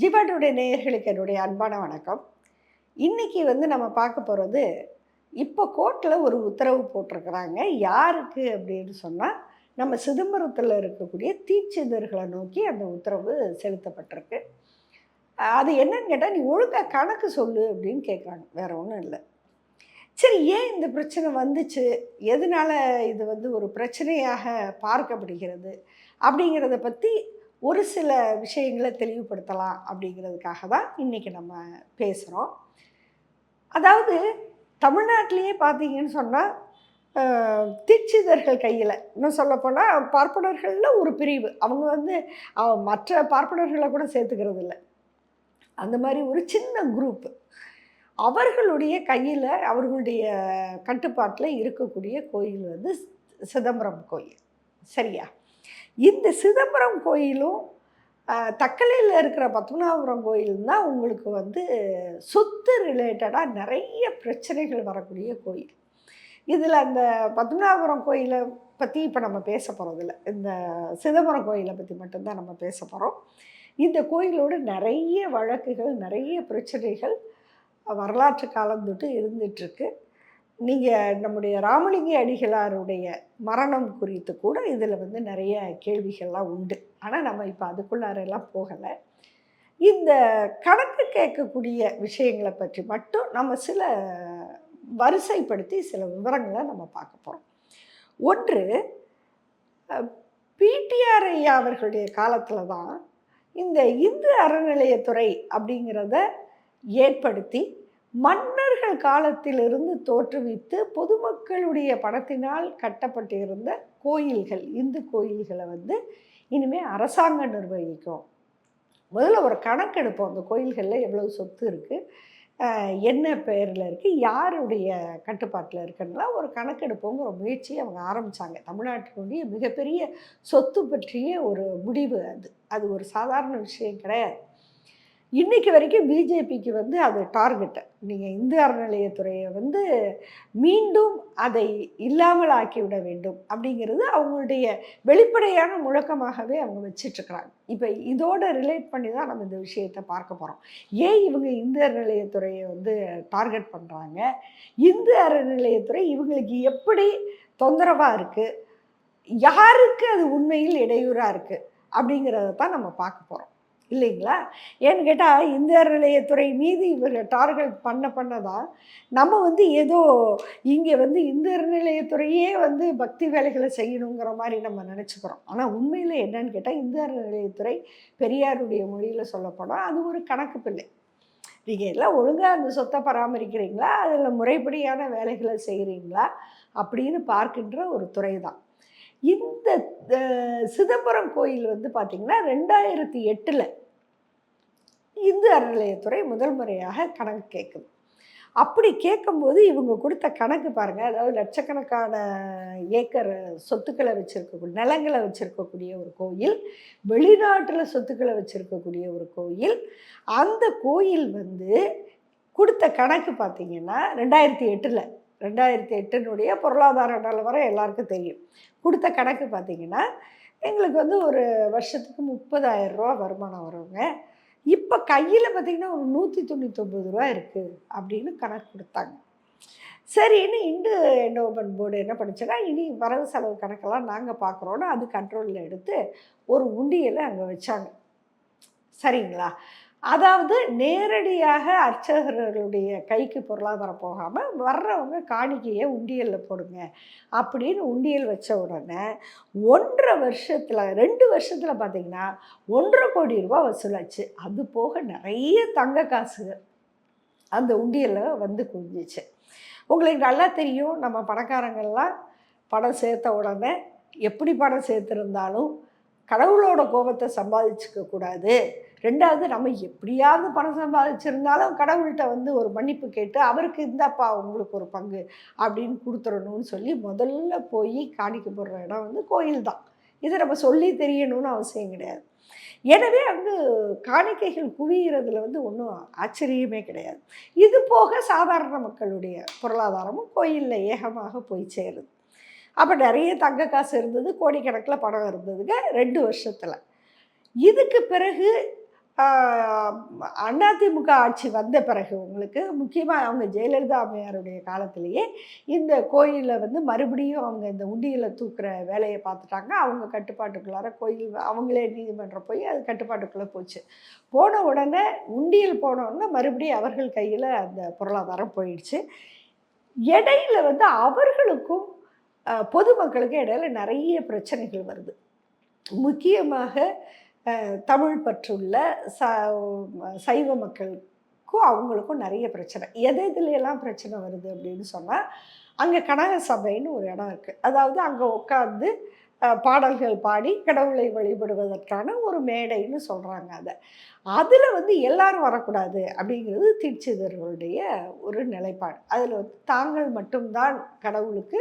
ஜிவாட்டுடைய நேயர்களுக்கு என்னுடைய அன்பான வணக்கம். இன்றைக்கி வந்து நம்ம பார்க்க போகிறது இப்போ கோர்ட்டில் ஒரு உத்தரவு போட்டிருக்கிறாங்க. யாருக்கு அப்படின்னு சொன்னால் நம்ம சிதம்பரத்தில் இருக்கக்கூடிய தீச்சிதர்களை நோக்கி அந்த உத்தரவு செலுத்தப்பட்டிருக்கு. அது என்னன்னு கேட்டால் நீ ஒழுங்காக கணக்கு சொல்லு அப்படின்னு கேட்குறாங்க வேறு ஒன்றும் இல்லை. சரி ஏன் இந்த பிரச்சனை வந்துச்சு? எதனால் இது வந்து ஒரு பிரச்சனையாக பார்க்கப்படுகிறது? அப்படிங்கிறத பற்றி ஒரு சில விஷயங்களை தெளிவுபடுத்தலாம் அப்படிங்கிறதுக்காக தான் இன்றைக்கி நம்ம பேசுகிறோம் அதாவது தமிழ்நாட்டிலேயே பார்த்தீங்கன்னு சொன்னால் தீட்சிதர்கள் கையில் இன்னும் சொல்லப்போனால் பார்ப்பனர்களில் ஒரு பிரிவு. அவங்க வந்து மற்ற பார்ப்பனர்களை கூட சேர்த்துக்கிறது இல்லை. அந்த மாதிரி ஒரு சின்ன குரூப் அவர்களுடைய கையில் அவர்களுடைய கட்டுப்பாட்டில் இருக்கக்கூடிய கோயில் வந்து சிதம்பரம் கோயில். சரியா? இந்த சிதம்பரம் கோயிலும் தக்கலையில் இருக்கிற பத்மநாபபுரம் கோயில் தான் உங்களுக்கு வந்து சொத்து ரிலேட்டடாக நிறைய பிரச்சனைகள் வரக்கூடிய கோயில். இதில் அந்த பத்மநாபபுரம் கோயிலை பற்றி இப்போ நம்ம பேச போகிறதில்ல இந்த சிதம்பரம் கோயிலை பற்றி மட்டும்தான் நம்ம பேச போகிறோம் இந்த கோயிலோட நிறைய வழக்குகள் நிறைய பிரச்சனைகள் வரலாற்று காலம் தொட்டு இருந்துகிட்ருக்கு நீங்கள் நம்முடைய ராமலிங்க அடிகளாருடைய மரணம் குறித்து கூட இதில் வந்து நிறைய கேள்விகள்லாம் உண்டு. ஆனால் நம்ம இப்போ அதுக்குள்ளாரெல்லாம் போகலை. இந்த கணக்கு கேட்கக்கூடிய விஷயங்களை பற்றி மட்டும் நம்ம சில வரிசைப்படுத்தி சில விவரங்களை நம்ம பார்க்க போகிறோம் ஒன்று பிடிஆர் ஐயா அவர்களுடைய காலத்தில் தான் இந்த இந்து அறநிலையத்துறை அப்படிங்கிறத ஏற்படுத்தி இவர்கள் காலத்திலிருந்து தோற்றுவித்து பொதுமக்களுடைய பணத்தினால் கட்டப்பட்டிருந்த கோயில்கள் இந்து கோயில்களை வந்து இனிமேல் அரசாங்கம் நிர்வகிக்கும். முதல்ல ஒரு கணக்கெடுப்போம். அந்த கோயில்களில் எவ்வளவு சொத்து இருக்குது என்ன பேரில் இருக்குது யாருடைய கட்டுப்பாட்டில் இருக்குன்னா ஒரு கணக்கெடுப்போங்கிற முயற்சியை அவங்க ஆரம்பித்தாங்க தமிழ்நாட்டினுடைய மிகப்பெரிய சொத்து பற்றிய ஒரு முடிவு அது. அது ஒரு சாதாரண விஷயம் கிடையாது. இன்றைக்கி வரைக்கும் பிஜேபிக்கு வந்து அது டார்கெட்டு நீங்கள் இந்து அறநிலையத்துறையை வந்து மீண்டும் அதை இல்லாமல் ஆக்கிவிட வேண்டும் அப்படிங்கிறது அவங்களுடைய வெளிப்படையான முழக்கமாகவே அவங்க வச்சிட்ருக்கிறாங்க. இப்போ இதோட ரிலேட் பண்ணி தான் நம்ம இந்த விஷயத்தை பார்க்க போகிறோம் ஏன் இவங்க இந்து அறநிலையத்துறையை வந்து டார்கெட் பண்ணுறாங்க இந்து அறநிலையத்துறை இவங்களுக்கு எப்படி தொந்தரவாக இருக்குது யாருக்கு அது உண்மையில் இடையூறாக இருக்குது அப்படிங்கிறத தான் நம்ம பார்க்க போகிறோம் இல்லைங்களா? ஏன்னு கேட்டால் இந்த நிலையத்துறை மீது இவர்கள் டார்கெட் பண்ண பண்ணதான் நம்ம வந்து ஏதோ இங்கே வந்து இந்த நிலையத்துறையே வந்து பக்தி வேலைகளை செய்யணுங்கிற மாதிரி நம்ம நினச்சிக்கிறோம். ஆனால் உண்மையில் என்னன்னு கேட்டால் இந்திய நிலையத்துறை பெரியாருடைய மொழியில் சொல்லப்போனால் அது ஒரு கணக்கு பிள்ளை. நீங்கள் எல்லாம் ஒழுங்காக அந்த சொத்தை பராமரிக்கிறீங்களா? அதில் முறைப்படியான வேலைகளை செய்கிறீங்களா அப்படின்னு பார்க்கின்ற ஒரு துறை தான். இந்த சிதம்பரம் கோயில் வந்து பார்த்திங்கன்னா ரெண்டாயிரத்தி எட்டில் இந்து அறநிலையத்துறை முதல் முறையாக கணக்கு கேட்குது அப்படி கேட்கும்போது இவங்க கொடுத்த கணக்கு பாருங்கள் அதாவது லட்சக்கணக்கான ஏக்கர் சொத்துக்களை வச்சுருக்கக்கூடிய நிலங்களை வச்சுருக்கக்கூடிய ஒரு கோயில் வெளிநாட்டில் சொத்துக்களை வச்சுருக்கக்கூடிய ஒரு கோயில். அந்த கோயில் வந்து கொடுத்த கணக்கு பார்த்தீங்கன்னா ரெண்டாயிரத்தி எட்டில் ரெண்டாயிரத்தி எட்டினுடைய பொருளாதார நிலவரம் எல்லாருக்கும் தெரியும். கொடுத்த கணக்கு பார்த்தீங்கன்னா எங்களுக்கு வந்து ஒரு வருஷத்துக்கு முப்பதாயிரம் ரூபா வருமானம் வருங்க. இப்போ கையில் பார்த்தீங்கன்னா ஒரு நூற்றி தொண்ணூத்தொம்பது ரூபா இருக்குது அப்படின்னு கணக்கு கொடுத்தாங்க. சரின்னு இந்து என்டோமெண்ட் போர்டு என்ன பண்ணுச்சுன்னா இனி வரவு செலவு கணக்கெல்லாம் நாங்கள் பார்க்குறோன்னு அது கண்ட்ரோலில் எடுத்து ஒரு உண்டியலை அங்கே வச்சாங்க. சரிங்களா? அதாவது நேரடியாக அர்ச்சகர்களுடைய கைக்கு பொருளாதாரம் போகாமல் வர்றவங்க காணிக்கையை உண்டியலில் போடுங்க அப்படின்னு உண்டியல் வச்ச உடனே ஒன்றரை வருஷத்தில் ரெண்டு வருஷத்தில் பார்த்தீங்கன்னா ஒன்றரை கோடி ரூபா வசூலாச்சு. அது போக நிறைய தங்க காசுகள் அந்த உண்டியலில் வந்து குவிஞ்சிச்சு. உங்களுக்கு நல்லா தெரியும் நம்ம பணக்காரங்கள்லாம் பணம் சேர்த்த உடனே எப்படி பணம் சேர்த்துருந்தாலும் கடவுளோட கோபத்தை சம்பாதிச்சுக்க கூடாது. ரெண்டாவது நம்ம எப்படியாவது பணம் சம்பாதிச்சிருந்தாலும் கடவுள்கிட்ட வந்து ஒரு மன்னிப்பு கேட்டு அவருக்கு இந்தாப்பா உங்களுக்கு ஒரு பங்கு அப்படின்னு கொடுத்துடணும்னு சொல்லி முதல்ல போய் காணிக்க போடுற இடம் வந்து கோயில் தான். இதை நம்ம சொல்லி தெரியணும்னு அவசியம் கிடையாது. எனவே அங்கு காணிக்கைகள் குவிகிறதுல வந்து ஒன்றும் ஆச்சரியமே கிடையாது. இது போக சாதாரண மக்களுடைய பொருளாதாரமும் கோயிலில் ஏகமாக போய் சேருது. அப்போ நிறைய தங்க காசு இருந்தது கோடிக்கணக்கில் பணம் இருந்ததுங்க ரெண்டு வருஷத்தில். இதுக்கு பிறகு அதிமுக ஆட்சி வந்த பிறகு உங்களுக்கு முக்கியமாக அவங்க ஜெயலலிதா அம்மையாருடைய காலத்திலேயே இந்த கோயிலில் வந்து மறுபடியும் அவங்க இந்த உண்டியில் தூக்குற வேலையை பார்த்துட்டாங்க. அவங்க கட்டுப்பாட்டுக்குள்ளார கோயில் அவங்களே நீதிமன்றம் போய் அது கட்டுப்பாட்டுக்குள்ளே போச்சு. போன உடனே உண்டியில் போன உடனே மறுபடியும் அவர்கள் கையில் அந்த பொருளாதாரம் போயிடுச்சு. இடையில வந்து அவர்களுக்கும் பொதுமக்களுக்கும் இடையில நிறைய பிரச்சனைகள் வருது. முக்கியமாக தமிழ் பற்றுள்ள ச சைவ மக்களுக்கும் அவங்களுக்கும் நிறைய பிரச்சனை. எது எதுல பிரச்சனை வருது அப்படின்னு சொன்னால் அங்கே கனக சபைன்னு ஒரு இடம் இருக்குது அதாவது அங்கே உட்காந்து பாடல்கள் பாடி கடவுளை வழிபடுவதற்கான ஒரு மேடைன்னு சொல்கிறாங்க அதை. அதில் வந்து எல்லாரும் வரக்கூடாது அப்படிங்கிறது தீட்சிதர்களுடைய ஒரு நிலைப்பாடு. அதில் வந்து தாங்கள் மட்டும்தான் கடவுளுக்கு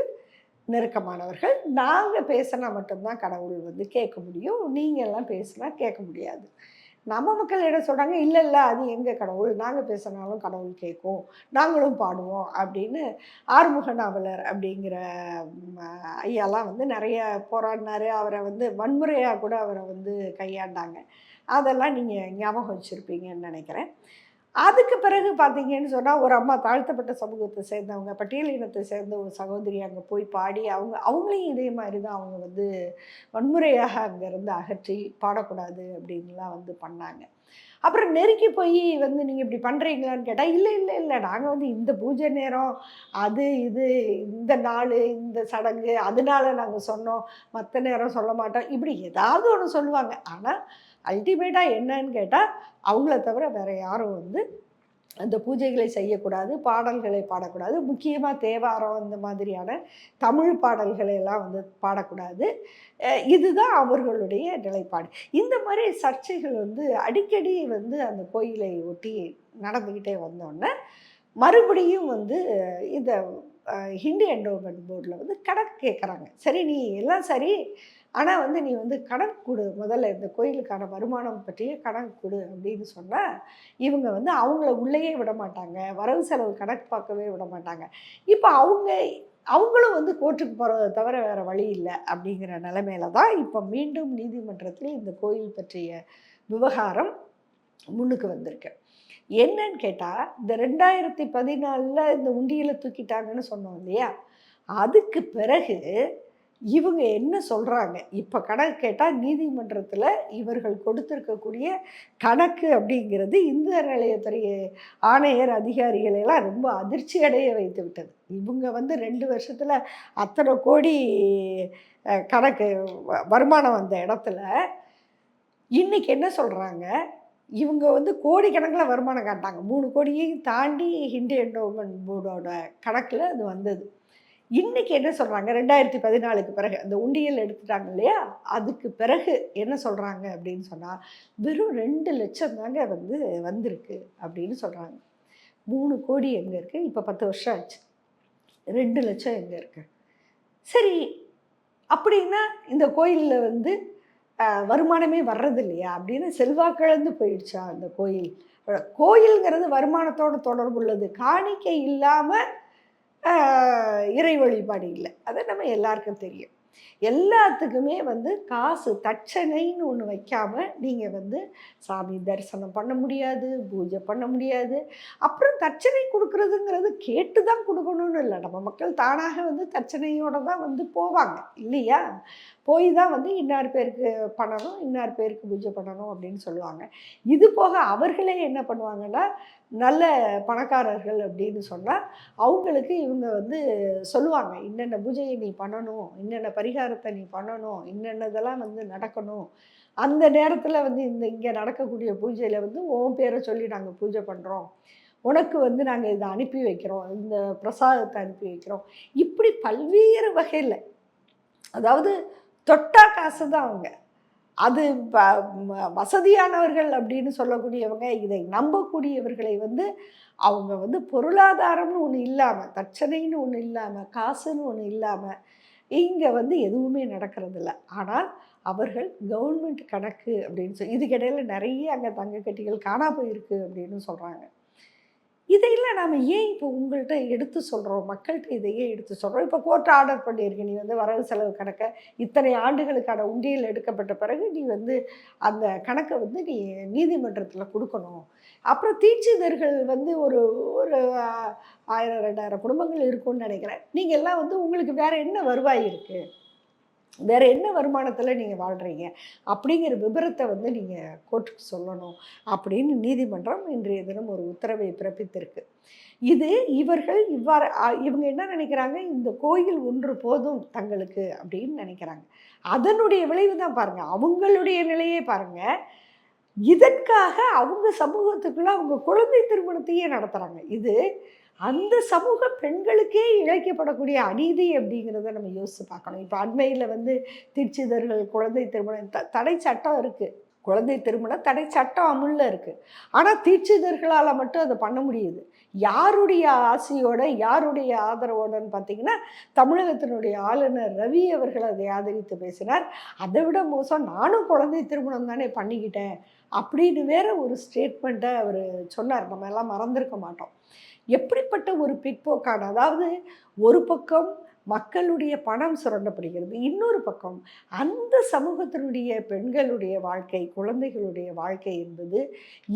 நெருக்கமானவர்கள். நாங்கள் பேசினா மட்டும்தான் கடவுள் வந்து கேட்க முடியும். நீங்கள் எல்லாம் பேசினா கேட்க முடியாது. நம்ம மக்கள் என்ன சொல்கிறாங்க இல்லை இல்லை அது எங்கள் கடவுள்? நாங்கள் பேசினாலும் கடவுள் கேட்கும். நாங்களும் பாடுவோம். அப்படின்னு ஆறுமுக நாவலர் அப்படிங்கிற ஐயாலாம் வந்து நிறைய போராடினார். அவரை வந்து வன்முறையாக கூட அவரை வந்து கையாண்டாங்க. அதெல்லாம் நீங்கள் ஞாபகம் வச்சுருப்பீங்கன்னு நினைக்கிறேன். அதுக்கு பிறகு பார்த்தீங்கன்னு சொன்னால் ஒரு அம்மா தாழ்த்தப்பட்ட சமூகத்தை சேர்ந்தவங்க பட்டியல் இனத்தை சேர்ந்த ஒரு சகோதரி அங்கே போய் பாடி அவங்க அவங்களையும் இதே மாதிரி தான் அவங்க வந்து வன்முறையாக அங்கேருந்து அகற்றி பாடக்கூடாது அப்படின்லாம் வந்து பண்ணாங்க. அப்புறம் நெருக்கி போய் வந்து நீங்கள் இப்படி பண்ணுறீங்களான்னு கேட்டால் இல்லை இல்லை இல்லை. நாங்கள் வந்து இந்த பூஜை நேரம் அது இது இந்த நாள் இந்த சடங்கு அதனால நாங்கள் சொன்னோம். மற்ற நேரம் சொல்ல மாட்டோம். இப்படி ஏதாவது ஒன்று சொல்லுவாங்க. ஆனால் அல்டிமேட்டாக என்னன்னு கேட்டால் அவங்கள தவிர வேறு யாரும் வந்து அந்த பூஜைகளை செய்யக்கூடாது பாடல்களை பாடக்கூடாது. முக்கியமாக தேவாரம் இந்த மாதிரியான தமிழ் பாடல்களை எல்லாம் வந்து பாடக்கூடாது. இதுதான் அவர்களுடைய நிலைப்பாடு. இந்த மாதிரி சர்ச்சைகள் வந்து அடிக்கடி வந்து அந்த கோயிலை ஒட்டி நடந்துக்கிட்டே வந்தோடனே மறுபடியும் வந்து இந்த அஹ், ஹிந்து என்டோமெண்ட் போர்டில் வந்து கணக்கு கேட்குறாங்க சரி நீ எல்லாம் சரி ஆனால் வந்து நீ வந்து கணக்கு கொடு முதல்ல இந்த கோயிலுக்கான வருமானம் பற்றிய கணக்கு கொடு அப்படின்னு சொன்னால் இவங்க வந்து அவங்கள உள்ளேயே விட மாட்டாங்க. வரவு செலவு கணக்கு பார்க்கவே விட மாட்டாங்க. இப்போ அவங்க அவங்களும் வந்து கோர்ட்டுக்கு போகிறத தவிர வேறு வழி இல்லை அப்படிங்கிற நிலைமையில தான் இப்போ மீண்டும் நீதிமன்றத்தில் இந்த கோயில் பற்றிய விவகாரம் முன்னுக்கு வந்திருக்கு. என்னன்னு கேட்டால் இந்த ரெண்டாயிரத்தி பதினாலில் இந்த உண்டியில் தூக்கிட்டாங்கன்னு சொன்னோம் இல்லையா? அதுக்கு பிறகு இவங்க என்ன சொல்கிறாங்க இப்போ கணக்கு கேட்டால் நீதிமன்றத்தில் இவர்கள் கொடுத்துருக்கக்கூடிய கணக்கு அப்படிங்கிறது இந்து அறநிலையத்துறை ஆணையர் அதிகாரிகளையெல்லாம் ரொம்ப அதிர்ச்சி அடைய வைத்து விட்டது. இவங்க வந்து ரெண்டு வருஷத்தில் அத்தனை கோடி கணக்கு வருமானம் வந்த இடத்துல இன்னைக்கு என்ன சொல்கிறாங்க இவங்க வந்து கோடிக்கணக்கில் வருமானம் காட்டாங்க மூணு கோடியையும் தாண்டி ஹிண்டு என்டோமெண்ட் போர்டோட கணக்கில் அது வந்தது. இன்னைக்கு என்ன சொல்கிறாங்க ரெண்டாயிரத்தி பதினாலுக்கு பிறகு அந்த உண்டியல் எடுத்துட்டாங்க இல்லையா? அதுக்கு பிறகு என்ன சொல்கிறாங்க அப்படின்னு சொன்னால் வெறும் ரெண்டு லட்சம் தாங்க வந்து வந்திருக்கு அப்படின்னு சொல்கிறாங்க மூணு கோடி எங்கே இருக்குது இப்போ பத்து வருஷம் ஆச்சு. ரெண்டு லட்சம் எங்கே இருக்கு? சரி அப்படின்னா இந்த கோயிலில் வந்து வருமானமே வர்றது இல்லையா? அப்படின்னு செல்வாக்கிழந்து போயிடுச்சா அந்த கோயில்? கோயிலுங்கிறது கோயில்ங்கிறது வருமானத்தோட தொடர்புள்ளது. காணிக்கை இல்லாமல் இறை வழிபாடு இல்லை. அதை நம்ம எல்லாருக்கும் தெரியும். எல்லாத்துக்குமே வந்து காசு தட்சணைன்னு ஒன்று வைக்காம நீங்கள் வந்து சாமி தரிசனம் பண்ண முடியாது பூஜை பண்ண முடியாது. அப்புறம் தட்சணை கொடுக்குறதுங்கிறது கேட்டு தான் கொடுக்கணும்னு இல்லை. நம்ம மக்கள் தானாக வந்து தட்சணையோடு தான் வந்து போவாங்க. இல்லையா? போய் தான் வந்து இன்னார் பேருக்கு பண்ணணும் இன்னார் பேருக்கு பூஜை பண்ணணும் அப்படின்னு சொல்லுவாங்க. இது போக அவர்களே என்ன பண்ணுவாங்கன்னா நல்ல பணக்காரர்கள் அப்படின்னு சொன்னால் அவங்களுக்கு இவங்க வந்து சொல்லுவாங்க இன்னென்ன பூஜையை நீ பண்ணணும் இன்னென்ன பரிகாரத்தை நீ பண்ணணும் இன்னென்னதெல்லாம் வந்து நடக்கணும். அந்த நேரத்தில் வந்து இந்த இங்கே நடக்கக்கூடிய பூஜையில் வந்து உன் பேரை சொல்லி நாங்கள் பூஜை பண்ணுறோம் உனக்கு வந்து நாங்கள் இதை அனுப்பி வைக்கிறோம். இந்த பிரசாதத்தை அனுப்பி வைக்கிறோம். இப்படி பல்வேறு வகையில் அதாவது தொட்டா காசு தான் அவங்க. அது ப- வசதியானவர்கள் அப்படின்னு சொல்லக்கூடியவங்க இதை நம்பக்கூடியவர்களை வந்து அவங்க வந்து பொருளாதாரம்னு ஒன்று இல்லாமல் தட்சணைன்னு ஒன்று இல்லாமல் காசுன்னு ஒன்று இல்லாமல் இங்கே வந்து எதுவுமே நடக்கிறதில்ல. ஆனால் அவர்கள் கவர்மெண்ட் கணக்கு அப்படின்னு சொல்லி இதுக்கிடையில் நிறைய அங்கே தங்க கட்டிகள் காணா போயிருக்கு அப்படின்னு சொல்கிறாங்க இதையெல்லாம் நாம் ஏன் இப்போ உங்கள்கிட்ட எடுத்து சொல்கிறோம் மக்கள்கிட்ட இதையே எடுத்து சொல்கிறோம் இப்போ கோர்ட் ஆர்டர் பண்ணியிருக்க நீ வந்து வரவு செலவு கணக்கை இத்தனை ஆண்டுகளுக்கான உண்டியல் எடுக்கப்பட்ட பிறகு நீ வந்து அந்த கணக்கை வந்து நீ நீதிமன்றத்தில் கொடுக்கணும். அப்புறம் தீட்சிதர்கள் வந்து ஒரு ஒரு ஆயிரம் ரெண்டாயிரம் குடும்பங்கள் இருக்கும்னு நினைக்கிறேன். நீங்கள் எல்லாம் வந்து உங்களுக்கு வேறு என்ன வருவாய் இருக்குது வேற என்ன வருமானத்தில் நீங்கள் வாழ்கிறீங்க அப்படிங்கிற விபரத்தை வந்து நீங்கள் கோர்ட்டுக்கு சொல்லணும் அப்படின்னு நீதிமன்றம் இன்றைய தினம் ஒரு உத்தரவை பிறப்பித்திருக்கு. இது இவர்கள் இவ்வாறு இவங்க என்ன நினைக்கிறாங்க? இந்த கோயில் ஒன்று போதும் தங்களுக்கு அப்படின்னு நினைக்கிறாங்க. அதனுடைய விளைவு தான் பாருங்கள் அவங்களுடைய நிலையே பாருங்கள் இதற்காக அவங்க சமூகத்துக்குள்ள அவங்க குழந்தை திருமணத்தையே நடத்துகிறாங்க இது அந்த சமூக பெண்களுக்கே இழைக்கப்படக்கூடிய அநீதி அப்படிங்கிறத நம்ம யோசித்து பார்க்கணும். இப்போ அண்மையில் வந்து திருச்சிதர்கள் குழந்தை திருமணம் த தடை சட்டம் இருக்குது குழந்தை திருமணம் தடை சட்டம் அமுல்ல இருக்குது ஆனால் தீட்சிதர்களால் மட்டும் அதை பண்ண முடியுது. யாருடைய ஆசையோட யாருடைய ஆதரவோடன்னு பார்த்தீங்கன்னா தமிழகத்தினுடைய ஆளுநர் ரவி அவர்கள் அதை ஆதரித்து பேசினார். அதை விட மோசம் நானும் குழந்தை திருமணம் தானே பண்ணிக்கிட்டேன் அப்படின்னு வேற ஒரு ஸ்டேட்மெண்ட்டை அவர் சொன்னார். நம்ம எல்லாம் மறந்திருக்க மாட்டோம். எப்படிப்பட்ட ஒரு பிற்போக்கான அதாவது ஒரு பக்கம் மக்களுடைய பணம் சுரண்டப்படுகிறது. இன்னொரு பக்கம் அந்த சமூகத்தினுடைய பெண்களுடைய வாழ்க்கை குழந்தைகளுடைய வாழ்க்கை என்பது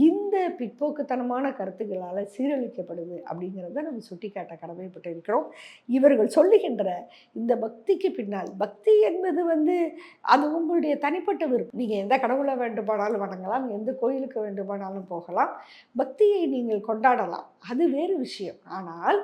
இந்த பிற்போக்குத்தனமான கருத்துக்களால் சீரழிக்கப்படுது அப்படிங்கிறத நம்ம சுட்டிக்காட்ட கடமைப்பட்டு இருக்கிறோம் இவர்கள் சொல்லுகின்ற இந்த பக்திக்கு பின்னால் பக்தி என்பது வந்து அது உங்களுடைய தனிப்பட்ட விருப்பம். நீங்கள் எந்த கடவுளை வேண்டுமானாலும் வணங்கலாம் எந்த கோயிலுக்கு வேண்டுமானாலும் போகலாம். பக்தியை நீங்கள் கொண்டாடலாம். அது வேறு விஷயம். ஆனால்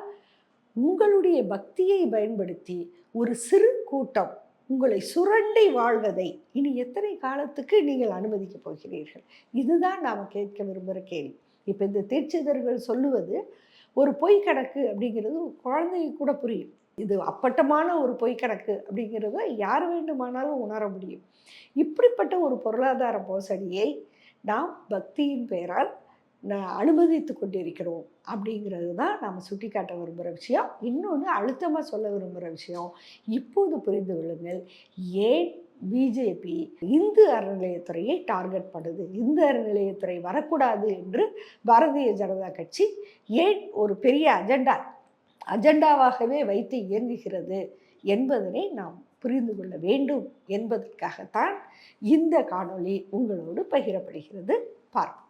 உங்களுடைய பக்தியை பயன்படுத்தி ஒரு சிறு கூட்டம் உங்களை சுரண்டி வாழ்வதை இனி எத்தனை காலத்துக்கு நீங்கள் அனுமதிக்கப் போகிறீர்கள்? இதுதான் நாம் கேட்க விரும்புகிற கேள்வி. இப்போ இந்த தீட்சிதர்கள் சொல்லுவது ஒரு பொய் கணக்கு அப்படிங்கிறது குழந்தைக்கு கூட புரியும். இது அப்பட்டமான ஒரு பொய் கணக்கு அப்படிங்கிறத யார் வேண்டுமானாலும் உணர முடியும். இப்படிப்பட்ட ஒரு பொருளாதார மோசடியை நாம் பக்தியின் பெயரால் ந- அனுமதித்து கொண்டிருக்கிறோம். அப்படிங்கிறது தான் நாம் சுட்டிக்காட்ட விரும்புகிற விஷயம். இன்னொன்று அழுத்தமாக சொல்ல விரும்புகிற விஷயம். இப்போது புரிந்து கொள்ளுங்கள் ஏன் பிஜேபி இந்து அறநிலையத்துறையை டார்கெட் பண்ணுது? இந்து அறநிலையத்துறை வரக்கூடாது என்று பாரதிய ஜனதா கட்சி ஏன் ஒரு பெரிய அஜெண்டா அஜெண்டாவாகவே வைத்து இயங்குகிறது என்பதனை நாம் புரிந்து கொள்ள வேண்டும் என்பதற்காகத்தான் இந்த காணொளி உங்களோடு பகிரப்படுகிறது. பார்ப்போம்.